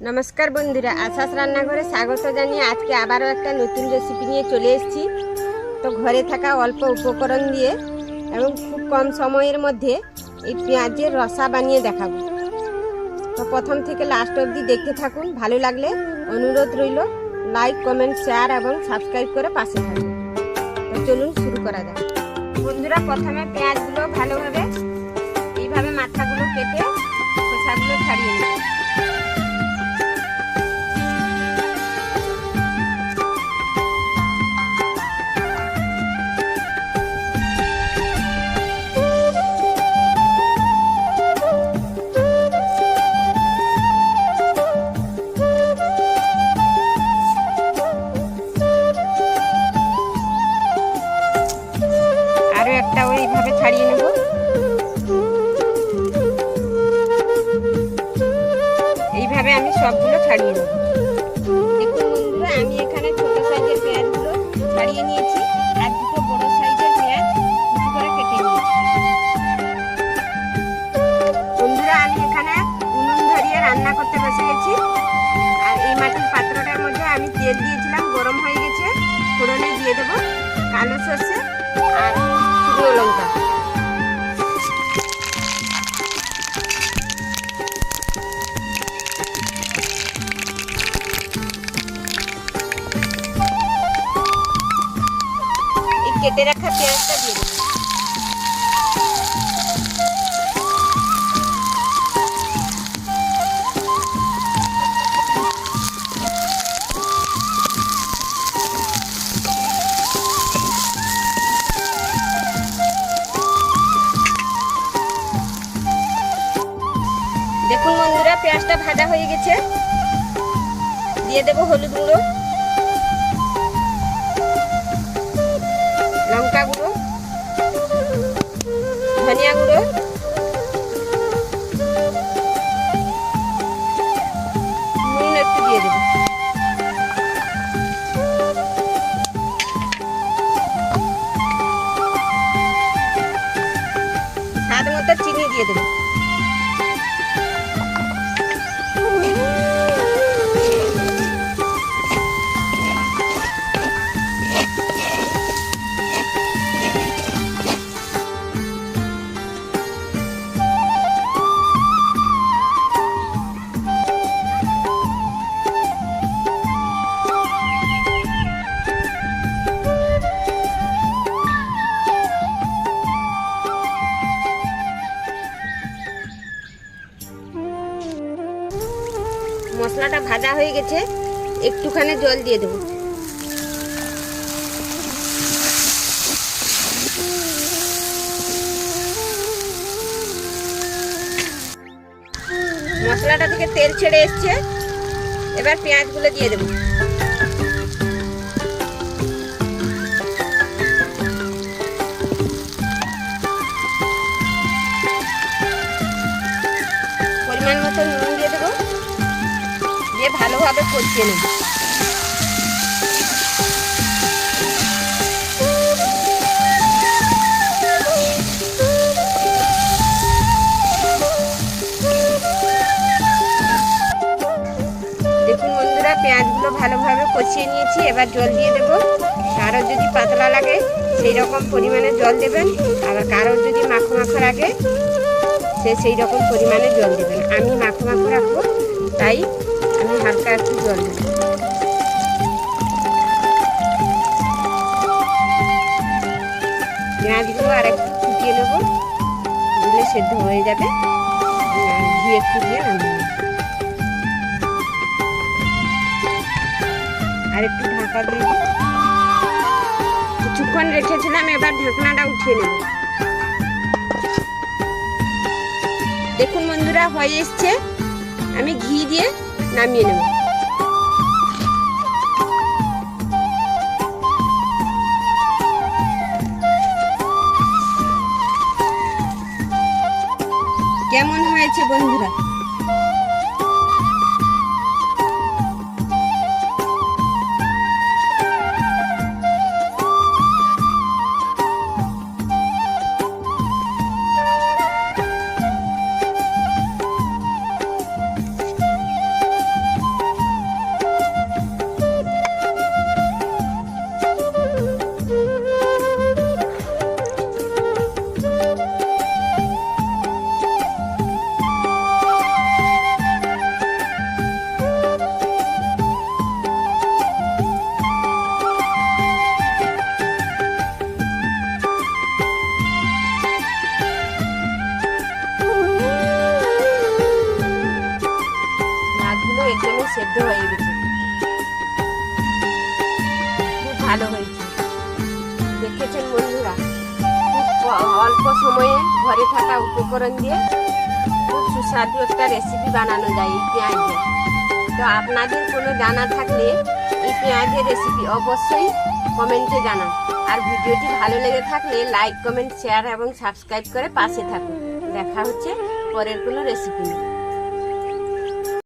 নমস্কার বন্ধুরা, আশাস রান্নাঘরে স্বাগত জানিয়ে আজকে আবারও একটা নতুন রেসিপি নিয়ে চলে এসেছি। তো ঘরে থাকা অল্প উপকরণ দিয়ে এবং খুব কম সময়ের মধ্যে এই পেঁয়াজের রসা বানিয়ে দেখাবো। তো প্রথম থেকে লাস্ট অবধি দেখতে থাকুন, ভালো লাগলে অনুরোধ রইল লাইক কমেন্ট শেয়ার এবং সাবস্ক্রাইব করে পাশে থাকুন। তো চলুন শুরু করা যাক। বন্ধুরা, প্রথমে পেঁয়াজগুলো ভালোভাবে, এইভাবে মাথাগুলো কেটে খোসাগুলো ছাড়িয়ে নিই। আমি সবগুলো ছাড়িয়ে আমি এখানে ছাড়িয়ে নিয়েছি। বড় সাইজের কেটে আমি এখানে আর এই মধ্যে আমি দিয়েছিলাম, গরম হয়ে গেছে। ফোড়নে দিয়ে দেবো কালো সর্ষে আর শুকনো লঙ্কা। কেটে রাখা পেঁয়াজটা দিয়ে দেবো। দেখুন বন্ধুরা, পেঁয়াজটা ভাজা হয়ে গেছে। দিয়ে দেবো হলুদ গুঁড়ো। মশলাটা ভাজা হয়ে গেছে, একটুখানি জল দিয়ে দেবো। মশলাটা থেকে তেল ছেড়ে এসছে, এবার পেঁয়াজগুলো দিয়ে দেবো। ভালোভাবে কষিয়ে নেব। দেখুন পেঁয়াজগুলো ভালোভাবে কষিয়ে নিয়েছি। এবার জল দিয়ে দেবো। কারোর যদি পাতলা লাগে, সেই রকম পরিমাণে জল দেবেন। আবার কারোর যদি মাখো মাখো লাগে, সে সেই রকম পরিমাণে জল দেবেন। আমি মাখো মাখো রাখব, তাই আমি হালকা একটু জল দেবো পেঁয়াজগুলো আর একটু ফুটিয়ে নেব, দিলে সেদ্ধ হয়ে যাবে। ঘি একটু দিয়ে নামিয়ে। আর একটু ঢাকা দিয়ে কিছুক্ষণ রেখেছিলাম, এবার ঢাকনাটা উঠিয়ে নেব। দেখুন বন্ধুরা, হয়ে এসছে। আমি ঘি দিয়ে নামিয়ে নেব। কেমন হয়েছে বন্ধুরা? সেদ্ধ হয়ে গেছে। খুব ভালো হয়েছে। দেখেছেন বন্ধুরা? অল্প সময়ে ঘরে থাকা উপকরণ দিয়ে খুব সুস্বাদু একটা রেসিপি বানানো যায় এই পেঁয়াজ। তো আপনাদের কোনো জানা থাকলে এই পেঁয়াজের রেসিপি অবশ্যই কমেন্টে জানান। আর ভিডিওটি ভালো লেগে থাকলে লাইক কমেন্ট শেয়ার এবং সাবস্ক্রাইব করে পাশে থাকুন। দেখা হচ্ছে পরের কোনো রেসিপি নিয়ে।